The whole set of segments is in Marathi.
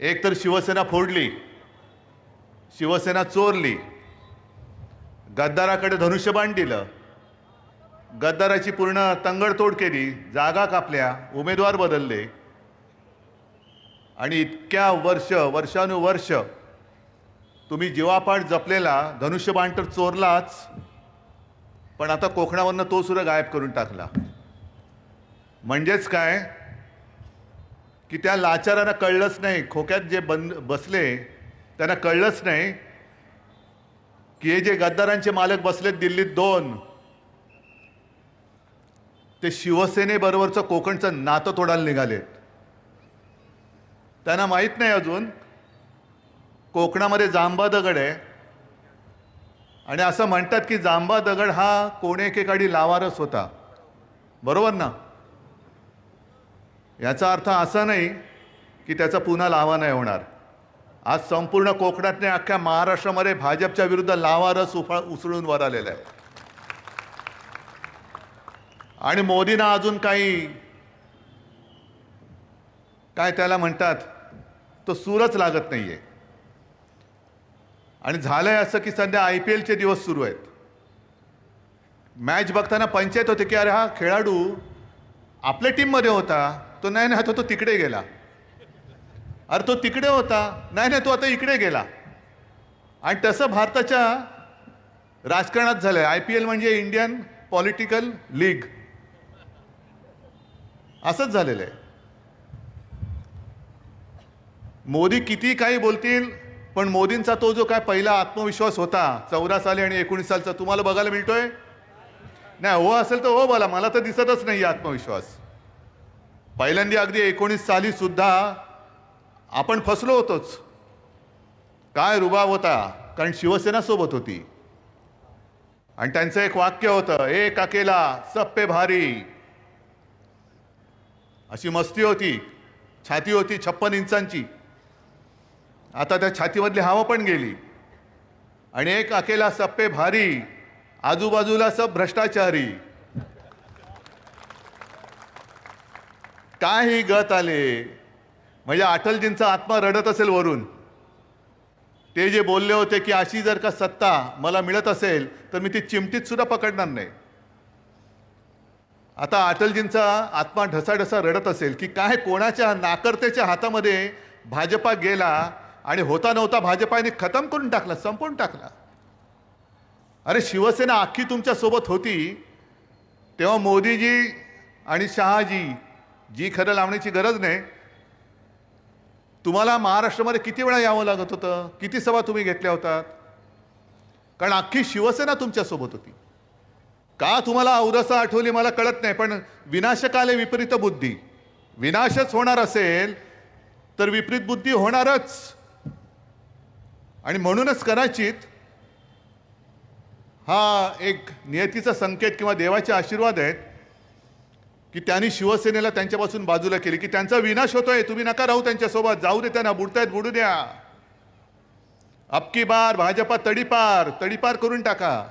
एक तर शिवसेना फोडली शिवसेना चोरली गद्दाराकडे धनुष्यबाण दिलं गद्दाराची पूर्ण तंगडतोड केली जागा कापल्या उमेदवार बदलले. आणि इतक्या वर्ष वर्षानुवर्ष तुम्ही जीवापाठ जपलेला धनुष्यबाण तर चोरलाच पण आता कोकणावरनं तो सुद्धा गायब करून टाकला. म्हणजेच काय? की त्या लाचारांना कळलंच नाही. खोक्यात जे बंद बसले त्यांना कळलंच नाही की हे जे गद्दारांचे मालक बसलेत दिल्लीत दोन ते शिवसेनेबरोबरचं कोकणचं नातं तोडायला निघालेत. त्यांना माहीत नाही अजून कोकणामध्ये जांबा दगड आहे. आणि असं म्हणतात की जांबा दगड हा कोण एकेकाळी लावारस होता. बरोबर ना? याचा अर्थ असा नाही की त्याचा पुन्हा लावा नाही होणार. आज संपूर्ण कोकणातने अख्ख्या महाराष्ट्रामध्ये भाजपच्या विरुद्ध लावा रस उफा उसळून वर आलेला आहे. आणि मोदींना अजून काही काय त्याला म्हणतात तो सूरच लागत नाहीये. आणि झालंय असं की सध्या आय पी एलचे दिवस सुरू आहेत. मॅच बघताना पंचायत होते की अरे हा खेळाडू आपल्या टीममध्ये होता. तो नाही नाही तो तो तिकडे गेला. अरे तो तिकडे होता. नाही नाही तो आता इकडे गेला. आणि तसं भारताच्या राजकारणात झालंय. आय पी एल म्हणजे इंडियन पॉलिटिकल लीग. असंच झालेलं आहे. मोदी किती काही बोलतील पण मोदींचा तो जो काय पहिला आत्मविश्वास होता चौदा साली आणि एकोणीस सालचा तुम्हाला बघायला मिळतोय? नाही हो असेल तर हो बोला. मला तर दिसतच नाही आत्मविश्वास. पहिल्यांदा अगदी एकोणीस साली सुद्धा आपण फसलो होतोच. काय रुबाब होता? कारण शिवसेना सोबत होती. आणि त्यांचं एक वाक्य होतं एक अकेला सप्पे भारी. अशी मस्ती होती छाती होती छप्पन इंचांची. आता त्या छातीमधली हवा पण गेली. आणि एक अकेला सप्पे भारी. आजूबाजूला सब भ्रष्टाचारी. काय ही गत आले. म्हणजे अटलजींचा आत्मा रडत असेल वरून. ते जे बोलले होते की अशी जर का सत्ता मला मिळत असेल तर मी ती चिमटीत सुद्धा पकडणार नाही. आता अटलजींचा आत्मा ढसाढसा रडत असेल की काय कोणाच्या नाकर्तेच्या हातामध्ये भाजपा गेला आणि होता नव्हता भाजपाने खतम करून टाकला संपवून टाकला. अरे शिवसेना अख्खी तुमच्यासोबत होती तेव्हा मोदीजी आणि शहाजी जी खरं लावण्याची गरज नाही तुम्हाला महाराष्ट्रामध्ये किती वेळा यावं लागत होतं? किती सभा तुम्ही घेतल्या होतात? कारण अख्खी शिवसेना तुमच्यासोबत होती. का तुम्हाला औरसा आठवली मला कळत नाही पण विनाशकाले विपरीत बुद्धी. विनाशच होणार असेल तर विपरीत बुद्धी होणारच. आणि म्हणूनच कदाचित हा एक नियतीचा संकेत किंवा देवाचे आशीर्वाद आहेत की त्यांनी शिवसेनेला त्यांच्यापासून बाजूला केली की त्यांचा विनाश होतोय तुम्ही नका राहू त्यांच्यासोबत जाऊ दे त्यांना बुडतायत बुडू द्या. अबकी बार भाजपा तडीपार तडीपार करून टाका.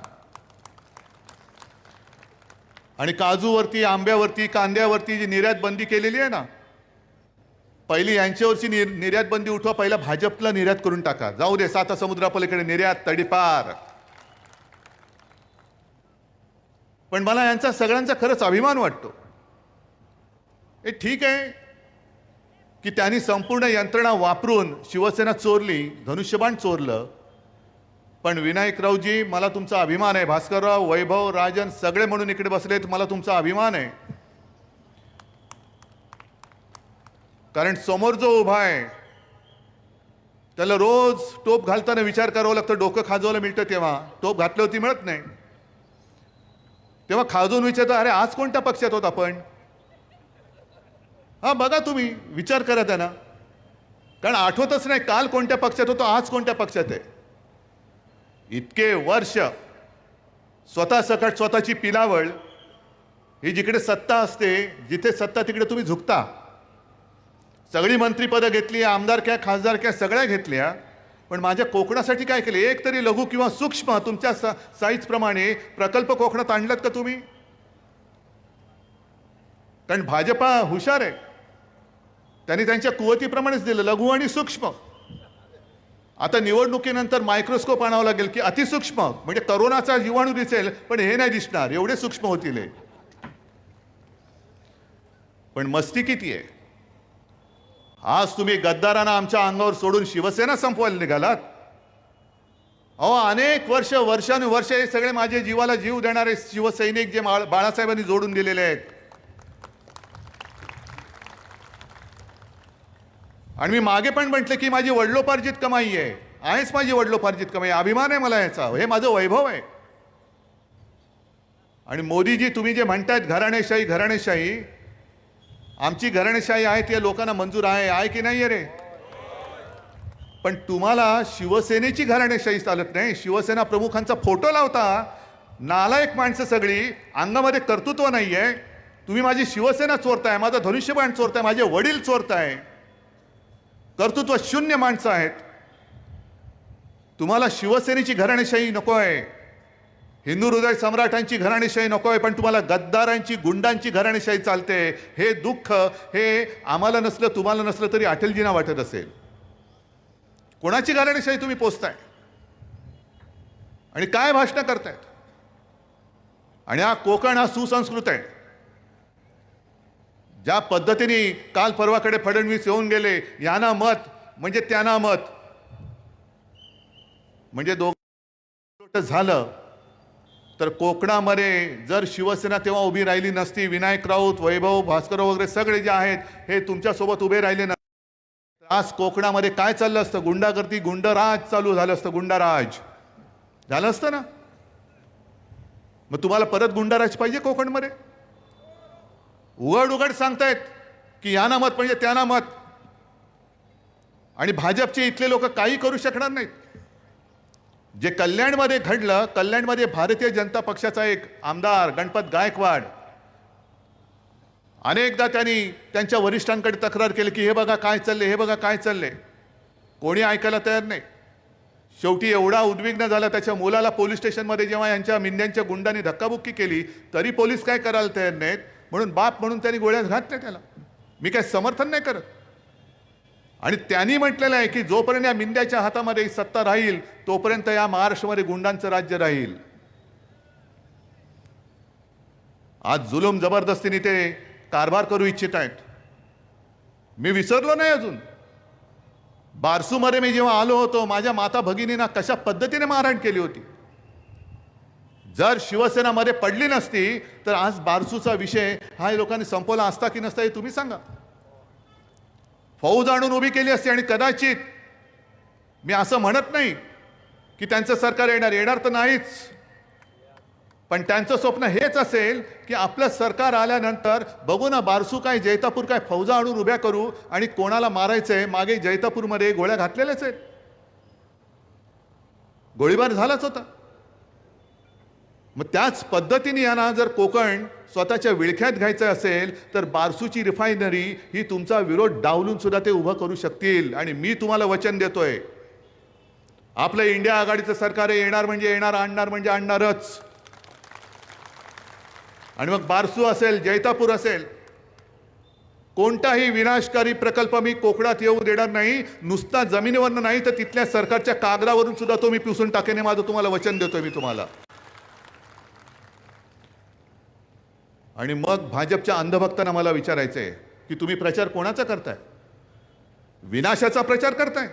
आणि काजूवरती आंब्यावरती कांद्यावरती जी निर्यात बंदी केलेली आहे ना पहिली यांच्यावरची निर निर्यात बंदी उठवा पहिला भाजपला निर्यात करून टाका. जाऊ दे साता समुद्रापलीकडे निर्यात तडीपार. पण मला यांचा सगळ्यांचा खरंच अभिमान वाटतो. हे ठीक आहे. की त्यांनी संपूर्ण यंत्रणा वापरून शिवसेना चोरली धनुष्यबाण चोरलं. पण विनायकरावजी मला तुमचा अभिमान आहे. भास्करराव वैभव राजन सगळे म्हणून इकडे बसलेत मला तुमचा अभिमान आहे. कारण समोर जो उभा आहे त्याला रोज टोप घालताना विचार करावा लागतं. डोकं खाजवायला मिळतं तेव्हा. टोप घातल्यावरती मिळत नाही. तेव्हा खाजून विचारतो अरे आज कोणत्या पक्षात होत आपण? हां बघा तुम्ही विचार करा त्यांना. कारण आठवतच नाही काल कोणत्या पक्षात होतो आज कोणत्या पक्षात आहे. इतके वर्ष स्वतः सकट स्वतःची पिलावळ ही जिकडे सत्ता असते जिथे सत्ता तिकडे तुम्ही झुकता. सगळी मंत्रीपदं घेतली आमदारक्या खासदारक्या सगळ्या घेतल्या. पण माझ्या कोकणासाठी काय केले? एक तरी लघु किंवा सूक्ष्म तुमच्या सा साईजप्रमाणे प्रकल्प कोकणात आणलात का तुम्ही? कारण भाजपा हुशार आहे. त्यांनी त्यांच्या कुवतीप्रमाणेच दिलं लघु आणि सूक्ष्म. आता निवडणुकीनंतर मायक्रोस्कोप आणावं लागेल की अतिसूक्ष्म. म्हणजे करोनाचा जीवाणू दिसेल पण हे नाही दिसणार एवढे सूक्ष्म होतील हे. पण मस्ती किती आहे? आज तुम्ही गद्दारांना आमच्या अंगावर सोडून शिवसेना संपवायला निघालात? अहो अनेक वर्ष वर्षानुवर्ष हे सगळे माझे जीवाला जीव देणारे शिवसैनिक जे बाळ- बाळासाहेबांनी जोडून दिलेले आहेत. आणि मी मागे पण म्हटलं की माझी वडलोपार्जित कमाई आहे. आहेच माझी वडलोपार्जित कमाई अभिमान आहे मला याचा. हे माझं वैभव आहे. आणि मोदीजी तुम्ही जे म्हणतायत घराणेशाही घराणेशाही आमची घराणेशाही आहे ते लोकांना मंजूर आहे आहे की नाही रे? पण तुम्हाला शिवसेनेची घराणेशाही चालत नाही. शिवसेना प्रमुखांचा फोटो लावता नालायक माणसं सगळी अंगामध्ये कर्तृत्व नाही आहे तुम्ही माझी शिवसेना चोरताय माझं धनुष्यबाण चोरताय माझे वडील चोरताय. कर्तृत्व शून्य माणसं आहेत. तुम्हाला शिवसेनेची घराणेशाही नको आहे हिंदू हृदय सम्राटांची घराणेशाही नको आहे पण तुम्हाला गद्दारांची गुंडांची घराणेशाही चालते. हे दुःख हे आम्हाला नसलं तुम्हाला नसलं तरी अटलजींना वाटत असेल. कोणाची घराणेशाही तुम्ही पोचताय आणि काय भाषणं करतायत? आणि हा कोकण हा सुसंस्कृत आहे. ज्या पद्धतीने काल परवाकडे फडणवीस येऊन गेले यांना मत म्हणजे त्यांना मत. म्हणजे दोघ झालं तर कोकणामध्ये जर शिवसेना तेव्हा उभी राहिली नसती विनायक राऊत वैभव भास्कर वगैरे सगळे जे आहेत हे तुमच्यासोबत उभे राहिले नसते. आज कोकणामध्ये काय चाललं असतं? गुंडागर्दी गुंडराज चालू झालं असतं गुंडाराज. झालं असतं ना? मग तुम्हाला परत गुंडाराज पाहिजे कोकणमध्ये? उघड उघड सांगतायत की यांना मत म्हणजे त्यांना मत. आणि भाजपचे इथले लोक काही करू शकणार नाहीत. जे कल्याणमध्ये घडलं कल्याणमध्ये भारतीय जनता पक्षाचा एक आमदार गणपत गायकवाड अनेकदा त्यांनी त्यांच्या वरिष्ठांकडे तक्रार केली की हे बघा काय चालले हे बघा काय चालले कोणी ऐकायला तयार नाही. शेवटी एवढा उद्विग्न झाला त्याच्या मुलाला पोलीस स्टेशनमध्ये जेव्हा यांच्या मिंद्यांच्या गुंडांनी धक्काबुक्की केली तरी पोलीस काय करायला तयार नाहीत? म्हणून बाप म्हणून त्यांनी गोळ्या घातल्या त्याला. मी काय समर्थन नाही करत. आणि त्यांनी म्हटलेलं आहे की जोपर्यंत या मिंद्याच्या हातामध्ये सत्ता राहील तोपर्यंत या महाराष्ट्रामध्ये गुंडांचं राज्य राहील. आज जुलूम जबरदस्तीने ते कारभार करू इच्छित आहेत. मी विसरलो नाही अजून. बारसूमध्ये मी जेव्हा आलो होतो माझ्या माता भगिनींना कशा पद्धतीने मारहाण केली होती? जर शिवसेनामध्ये पडली नसती तर आज बारसूचा विषय हा या लोकांनी संपवला असता की नसता हे तुम्ही सांगा. फौज आणून उभी केली असती आणि कदाचित मी असं म्हणत नाही की त्यांचं सरकार येणार येणार तर नाहीच. पण त्यांचं स्वप्न हेच असेल की आपलं सरकार आल्यानंतर बघू ना बारसू काय जैतापूर काय फौजा आणून उभ्या करू आणि कोणाला मारायचंय मागे जैतापूरमध्ये गोळ्या घातलेल्याच आहेत. गोळीबार झालाच होता. मग त्याच पद्धतीने यांना जर कोकण स्वतःच्या विळख्यात घ्यायचं असेल तर बारसूची रिफायनरी ही तुमचा विरोध डावलून सुद्धा ते उभं करू शकतील. आणि मी तुम्हाला वचन देतोय आपलं इंडिया आघाडीचं सरकार येणार म्हणजे येणार आणणार म्हणजे आणणारच. आणि मग बारसू असेल जैतापूर असेल कोणताही विनाशकारी प्रकल्प मी कोकणात येऊ देणार नाही नुसता जमिनीवरनं नाही तर तिथल्या सरकारच्या कागदावरून सुद्धा तो मी पिसून टाकेने माझं तुम्हाला वचन देतोय मी तुम्हाला. आणि मग भाजपच्या अंधभक्तांना मला विचारायचं आहे की तुम्ही प्रचार कोणाचा करताय? विनाशाचा प्रचार करताय?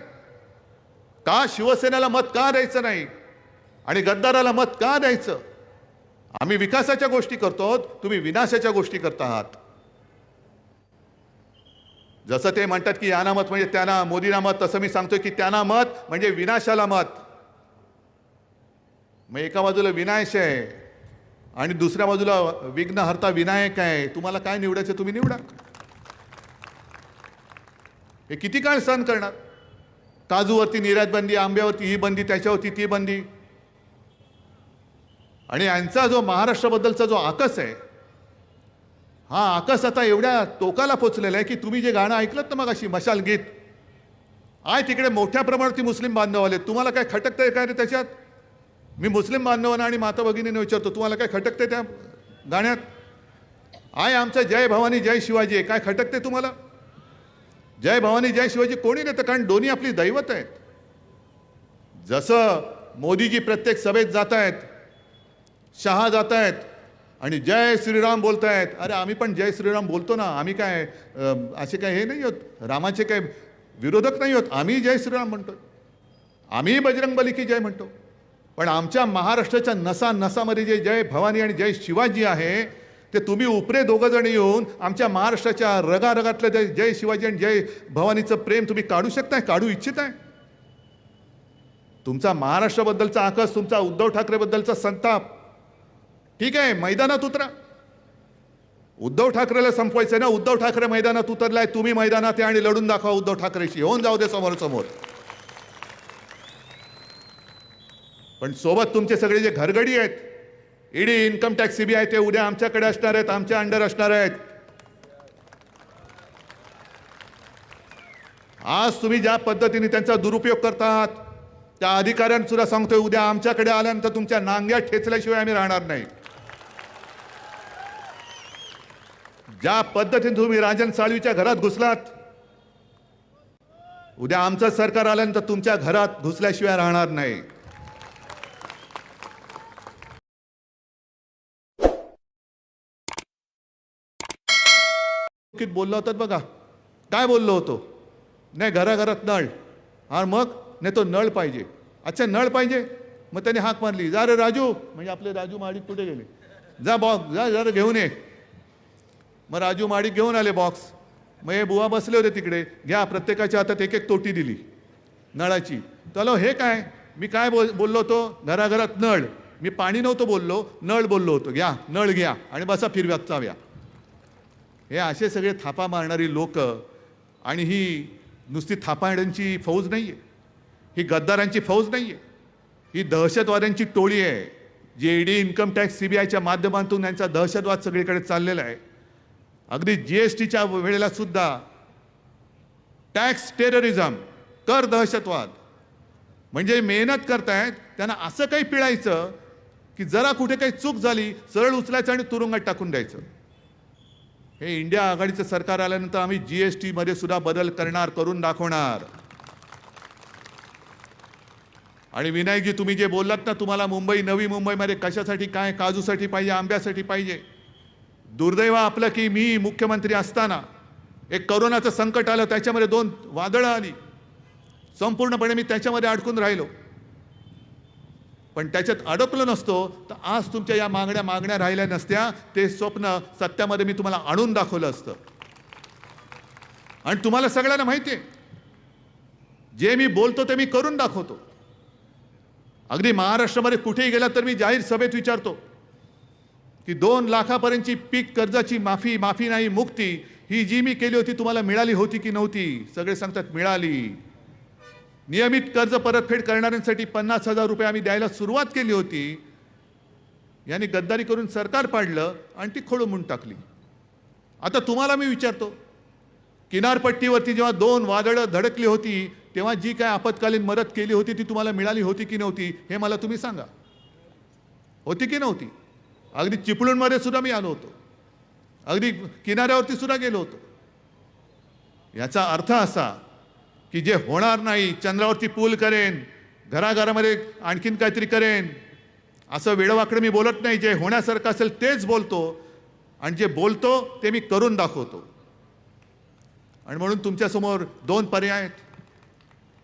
का शिवसेनेला मत का द्यायचं नाही? आणि गद्दाराला मत का द्यायचं? आम्ही विकासाच्या गोष्टी करतो तुम्ही विनाशाच्या गोष्टी करत आहात. जसं ते म्हणतात की याना मत म्हणजे त्यांना मोदीना मत तसं मी सांगतोय की त्यांना मत म्हणजे विनाशाला मत. मग एका बाजूला विनाश आहे आणि दुसऱ्या बाजूला विघ्नहर्ता विनायक आहे. तुम्हाला काय निवडायचं तुम्ही निवडा. हे किती काळ सहन करणार? काजूवरती निर्यात बंदी आंब्यावरती ही बंदी त्याच्यावरती ती बंदी. आणि यांचा जो महाराष्ट्राबद्दलचा जो आकस आहे हा आकस आता एवढ्या टोकाला पोचलेला आहे की तुम्ही जे गाणं ऐकलं ना मग अशी मशाल गीत आहे तिकडे मोठ्या प्रमाणावरती मुस्लिम बांधव आले तुम्हाला काय खटकतंय काय रे त्याच्यात? मी मुस्लिम बांधवांना आणि माता भगिनीने विचारतो तुम्हाला काय खटकते त्या गाण्यात? आहे आमचं जय भवानी जय शिवाजी आहे. काय खटकते तुम्हाला? जय भवानी जय शिवाजी कोणी नेतं? कारण दोन्ही आपली दैवत आहेत. जसं मोदीजी प्रत्येक सभेत जात आहेत शहा जात आहेत आणि जय श्रीराम बोलत आहेत अरे आम्ही पण जय श्रीराम बोलतो ना आम्ही काय असे काय हे नाही होत रामाचे काय विरोधक नाही होत? आम्ही जय श्रीराम म्हणतो आम्ही बजरंग बली की जय म्हणतो. पण आमच्या महाराष्ट्राच्या नसा नसामध्ये जे जय भवानी आणि जय शिवाजी आहे ते तुम्ही उपरे दोघं जण येऊन आमच्या महाराष्ट्राच्या रगारगातलं जय जय शिवाजी आणि जय भवानीचं प्रेम तुम्ही काढू शकताय काढू इच्छित आहे तुमचा महाराष्ट्राबद्दलचा आकस तुमचा उद्धव ठाकरेबद्दलचा संताप. ठीक आहे मैदानात उतरा. उद्धव ठाकरेला संपवायचं आहे ना उद्धव ठाकरे मैदानात उतरलाय तुम्ही मैदानात आणि लढून दाखवा उद्धव ठाकरेशी. होऊन जाऊ दे समोर समोर. पण सोबत तुमचे सगळे जे घरगडी आहेत ईडी इन्कम टॅक्स सीबीआय ते उद्या आमच्याकडे असणार आहेत आमच्या अंडर असणार आहेत. आज तुम्ही ज्या पद्धतीने त्यांचा दुरुपयोग करतात त्या अधिकाऱ्यांनी सुद्धा सांगतोय उद्या आमच्याकडे आल्यानंतर तुमच्या नांग्या ठेचल्याशिवाय आम्ही राहणार नाही. ज्या पद्धतीने तुम्ही राजन साळवीच्या घरात घुसलात उद्या आमचं सरकार आल्यानंतर तुमच्या घरात घुसल्याशिवाय राहणार नाही. बोलला होतात बघा. काय बोललो होतो? नाही घराघरात नळ. हा मग? नाही तो नळ पाहिजे. अच्छा नळ पाहिजे? मग त्याने हाक मारली. जा रे राजू. म्हणजे आपले राजू माडीत कुठे गेले? जा बॉक्स जा जरा घेऊन ये. मग राजू माडीत घेऊन आले बॉक्स मग हे बुवा बसले होते तिकडे. घ्या प्रत्येकाच्या हातात एक एक तोटी दिली. नळाची. चलो हे काय? मी काय बोल बोललो होतो? घराघरात नळ. मी पाणी नव्हतं बोललो. नळ बोललो होतो. घ्या नळ घ्या आणि बसा फिरव्यात चाव्या. हे असे सगळे थापा मारणारी लोक आणि ही नुसती थापाड्यांची फौज नाही आहे ही गद्दारांची फौज नाही आहे ही दहशतवाद्यांची टोळी आहे. जे ED income tax C B आयच्या माध्यमातून यांचा दहशतवाद सगळीकडे चाललेला आहे. अगदी जी एस टीच्या वेळेला सुद्धा टॅक्स टेररिझम कर दहशतवाद म्हणजे मेहनत करतायत त्यांना असं काही पिळायचं की जरा कुठे काही चूक झाली सरळ उचलायचं आणि तुरुंगात टाकून द्यायचं. हे इंडिया आघाडीचं सरकार आल्यानंतर आम्ही जी एस टीमध्ये सुद्धा बदल करणार करून दाखवणार. आणि विनायकजी तुम्ही जे बोललात ना तुम्हाला मुंबई नवी मुंबईमध्ये कशासाठी काय काजूसाठी पाहिजे आंब्यासाठी पाहिजे? दुर्दैव आपलं की मी मुख्यमंत्री असताना एक करोनाचं संकट आलं त्याच्यामध्ये दोन वादळं आली. संपूर्णपणे मी त्याच्यामध्ये अडकून राहिलो. पण त्याच्यात अडकलो नसतो. तर आज तुमच्या या मागण्या मागण्या राहिल्या नसत्या ते स्वप्न सत्यामध्ये मी तुम्हाला आणून दाखवलं असतं. आणि तुम्हाला सगळ्यांना माहिती आहे. जे मी बोलतो ते मी करून दाखवतो. अगदी महाराष्ट्रामध्ये कुठेही गेला तर मी जाहीर सभेत विचारतो की दोन लाखापर्यंतची पीक कर्जाची माफी माफी नाही मुक्ती ही जी मी केली होती तुम्हाला मिळाली होती की नव्हती? सगळे सांगतात मिळाली. नियमित कर्ज परतफेड करणाऱ्यांसाठी पन्नास हजार रुपये आम्ही द्यायला सुरुवात केली होती. यांनी गद्दारी करून सरकार पाडलं आणि ती खोळंबून टाकली. आता तुम्हाला मी विचारतो किनारपट्टीवरती जेव्हा दोन वादळं धडकली होती तेव्हा जी काय आपत्कालीन मदत केली होती ती तुम्हाला मिळाली होती की नव्हती हे मला तुम्ही सांगा. होती की नव्हती? अगदी चिपळूणमध्ये सुद्धा मी आलो होतो. अगदी किनाऱ्यावरती सुद्धा गेलो होतो. याचा अर्थ असा की जे होणार नाही चंद्रावरती पूल करेन घराघरामध्ये आणखीन काहीतरी करेन असं वेळवाकडं मी बोलत नाही जे होण्यासारखं असेल तेच बोलतो आणि जे बोलतो ते मी करून दाखवतो. आणि म्हणून तुमच्यासमोर दोन पर्याय आहेत.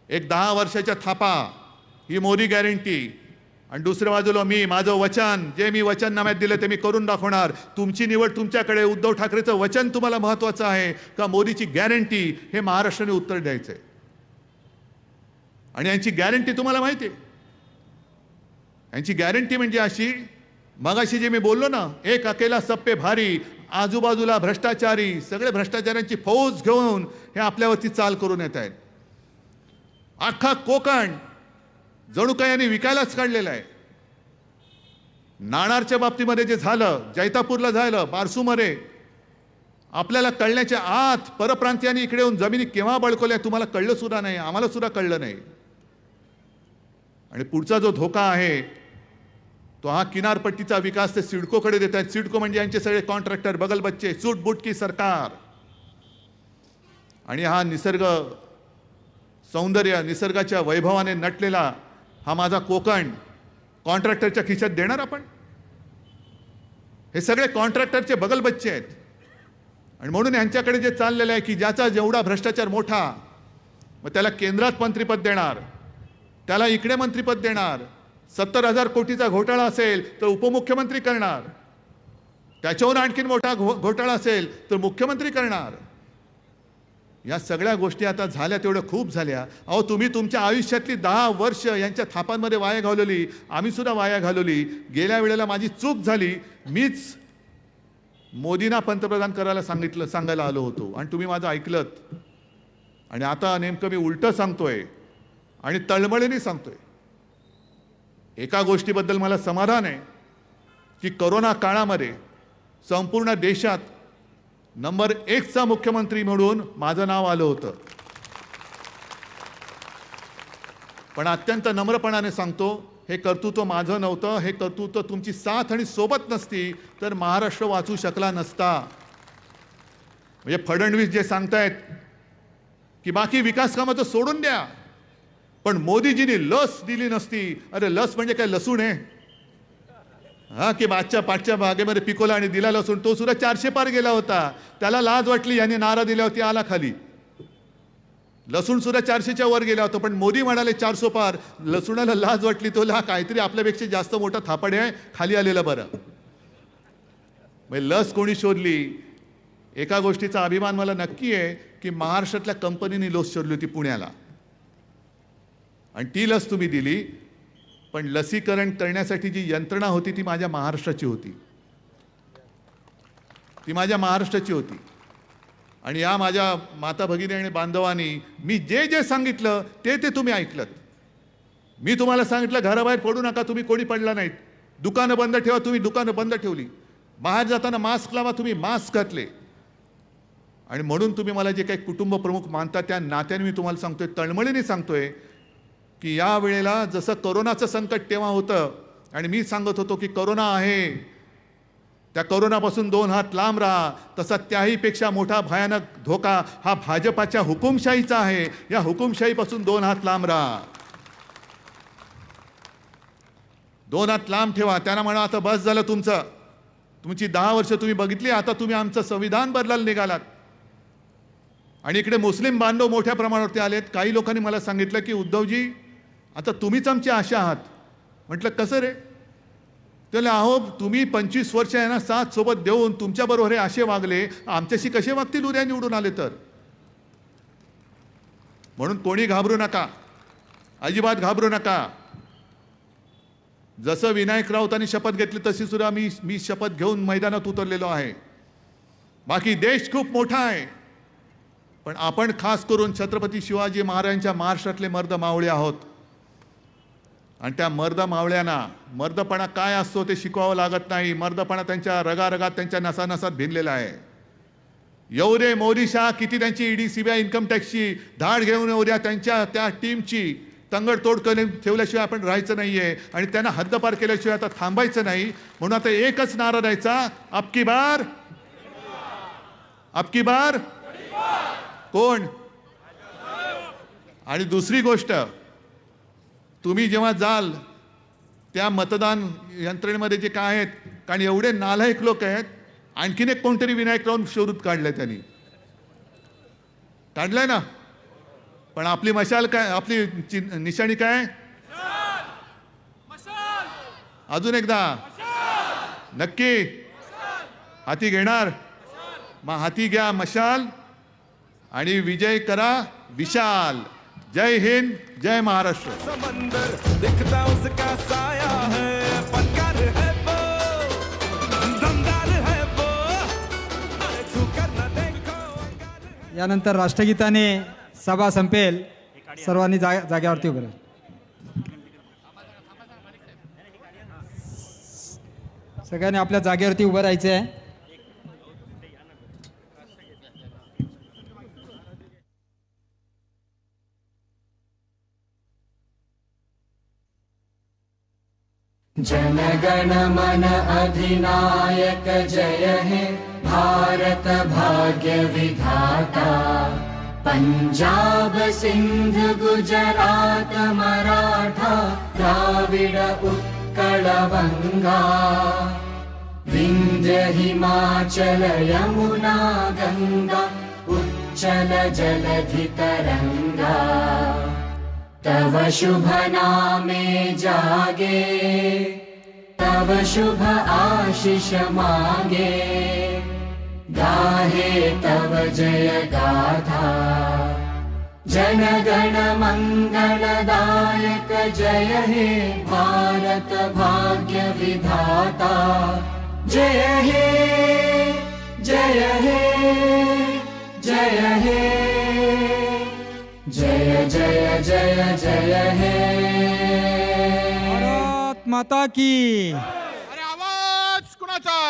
एक दहा वर्षाच्या थापा ही मोदी गॅरंटी आणि दुसऱ्या बाजूला मी माझं वचन जे मी वचन नाम्यात दिलं ते मी करून दाखवणार. तुमची निवड तुमच्याकडे उद्धव ठाकरेचं वचन तुम्हाला महत्त्वाचं आहे का मोदीची गॅरंटी हे महाराष्ट्राने उत्तर द्यायचं आहे आणि यांची गॅरंटी तुम्हाला माहिती आहे. यांची गॅरंटी म्हणजे अशी मगाशी जे मी बोललो ना एक अकेला सप्पे भारी आजूबाजूला भ्रष्टाचारी सगळे भ्रष्टाचारांची फौज घेऊन हे आपल्यावरती चाल करून येत आहेत. अख्खा कोकण जणू काय यांनी विकायलाच काढलेला आहे. नाणारच्या बाबतीमध्ये जे झालं जैतापूरला झालं बारसूमध्ये आपल्याला कळण्याच्या आत परप्रांतीयांनी इकडे येऊन जमिनी केव्हा बळकवल्या तुम्हाला कळलं सुद्धा नाही आम्हाला सुद्धा कळलं नाही. आणि पुढचा जो धोका आहे तो हा किनारपट्टीचा विकास ते सिडकोकडे देत आहेत. सिडको म्हणजे यांचे सगळे कॉन्ट्रॅक्टर बगल बच्चे सूट की सरकार. आणि हा निसर्ग सौंदर्य निसर्गाच्या वैभवाने नटलेला हा माझा कोकण कॉन्ट्रॅक्टरच्या खिशात देणार आपण? हे सगळे कॉन्ट्रॅक्टरचे बगलबच्चे आहेत. आणि म्हणून यांच्याकडे जे चाललेलं आहे की ज्याचा जेवढा भ्रष्टाचार मोठा मग त्याला केंद्रात मंत्रिपद देणार. त्याला इकडे मंत्रिपद देणार. सत्तर हजार कोटीचा घोटाळा असेल तर उपमुख्यमंत्री करणार. त्याच्याहून आणखीन मोठा घो घोटाळा असेल तर मुख्यमंत्री करणार. या सगळ्या गोष्टी आता झाल्या तेवढ्या खूप झाल्या. अहो तुम्ही तुमच्या आयुष्यातली दहा वर्ष यांच्या थापांमध्ये वाया घालवली. आम्ही सुद्धा वाया घालवली. गेल्या वेळेला माझी चूक झाली. मीच मोदींना पंतप्रधान करायला सांगितलं सांगायला आलो होतो. आणि तुम्ही माझं ऐकलत. आणि आता नेमकं मी उलटं सांगतोय. आणि तळमळीने सांगतोय. एका गोष्टीबद्दल मला समाधान आहे की करोना काळामध्ये संपूर्ण देशात नंबर एकचा मुख्यमंत्री म्हणून माझं नाव आलं होतं. पण अत्यंत नम्रपणाने सांगतो हे कर्तृत्व माझं नव्हतं हे कर्तृत्व तुमची साथ आणि सोबत नसती तर महाराष्ट्र वाचू शकला नसता. म्हणजे फडणवीस जे सांगतायत की बाकी विकास कामं तर सोडून द्या. पण मोदीजींनी लस दिली नसती. अरे लस म्हणजे काय? लसूण आहे. हा की मागच्या पाठच्या बागेमध्ये पिकोला आणि दिला लसूण तो सुद्धा चारशे पार गेला होता. त्याला लाज वाटली याने नारा दिल्या होती आला खाली. लसूण सुद्धा चारशेच्या वर गेला होता पण मोदी म्हणाले चारशे पार. लसूणाला लाज वाटली तो हा काहीतरी आपल्यापेक्षा जास्त मोठा थापड आहे खाली आलेलं बरं. म्हणजे लस कोणी शोधली? एका गोष्टीचा अभिमान मला नक्की आहे की महाराष्ट्रातल्या कंपनीने लस शोधली होती पुण्याला. आणि ती लस तुम्ही दिली पण लसीकरण करण्यासाठी जी यंत्रणा होती ती माझ्या महाराष्ट्राची होती. ती माझ्या महाराष्ट्राची होती. आणि या माझ्या माता भगिनी आणि बांधवांनी मी जे जे सांगितलं ते ते तुम्ही ऐकलं मी तुम्हाला सांगितलं घराबाहेर पडू नका तुम्ही कोणी पडला नाहीत. दुकानं बंद ठेवा तुम्ही दुकानं बंद ठेवली. बाहेर जाताना मास्क लावा तुम्ही मास्क घातले. आणि म्हणून तुम्ही मला जे काही कुटुंब प्रमुख मानता त्या नात्याने मी तुम्हाला सांगतोय तळमळीने सांगतोय की या वेळेला जसं करोनाचं संकट तेव्हा होतं आणि मी सांगत होतो की करोना आहे. त्या करोनापासून दोन हात लांब राहा. तसा त्याहीपेक्षा मोठा भयानक धोका हा भाजपाच्या हुकुमशाहीचा आहे. या हुकुमशाहीपासून दोन हात लांब राहा. दोन हात लांब ठेवा. त्यांना म्हणा आता बस झालं तुमचं. तुमची दहा वर्ष तुम्ही बघितली आता तुम्ही आमचं संविधान बदलायला निघालात. आणि इकडे मुस्लिम बांधव मोठ्या प्रमाणावरती आलेत. काही लोकांनी मला सांगितलं की उद्धवजी आता तुम्हीच आमची आशा आहात. म्हटलं कसं रे? त्याला अहो तुम्ही पंचवीस वर्ष यांना साथ सोबत देऊन तुमच्याबरोबर हे असे वागले. आमच्याशी कसे वागतील उद्या निवडून आले तर? म्हणून कोणी घाबरू नका. अजिबात घाबरू नका. जसं विनायक राऊतांनी शपथ घेतली तशी सुद्धा मी मी शपथ घेऊन मैदानात उतरलेलो आहे. बाकी देश खूप मोठा आहे. पण आपण खास करून छत्रपती शिवाजी महाराजांच्या महाराष्ट्रातले मर्द मावळे आहोत. आणि त्या मर्द मावळ्यांना मर्दपणा काय असतो ते शिकवावं लागत नाही. मर्दपणा त्यांच्या रगारगात त्यांच्या नसानसात भिनलेला आहे. एवढे दे मोदी शाह किती त्यांची ईडी सीबीआय इन्कम टॅक्सची धाड घेऊन एवढ्या त्यांच्या त्या टीमची तंगडतोड करून ठेवल्याशिवाय आपण राहायचं नाहीये. आणि त्यांना हद्दपार केल्याशिवाय आता थांबायचं नाही. म्हणून आता एकच नारा द्यायचा. अबकी बार? अबकी बार? कोण? आणि दुसरी गोष्ट तुम्ही जेव्हा जाल त्या मतदान यंत्रणेमध्ये जे काय आहेत कारण एवढे नालायक लोक आहेत आणखीन एक कोणतरी विनायक राऊन शोधूत काढलंय त्यांनी. काढलंय ना? पण आपली मशाल काय आपली निशाणी काय? अजून एकदा. नक्की. हाती घेणार. मग हाती घ्या मशाल आणि विजय करा विशाल. जय हिंद जय महाराष्ट्र। समंदर दिखता उसका साया है पत्थर है वो दमदार है वो यानंतर राष्ट्रगीताने सभा संपेल सर्वांनी जा जाग्यावरती उभं. सगळ्यांनी आपल्या जागेवरती उभं राहायचं आहे जनगण मन अधिनायक जय हे। भारत भाग्य विधाता। पञ्जाब सिन्ध गुजरात मराठा द्राविड उत्कल बङ्गा विन्ध्य हिमाचल यमुना गङ्गा उच्चल जलधितरङ्गा तव शुभ नामे जागे तव शुभ आशिष मागे। गाहे तव जय गाथा। जनगण मङ्गलदायक जय हे भारत भाग्य विधाता। जय हे जय हे जय हे जय जय जय जय हे। माता की। अरे आवाज कुणाचा?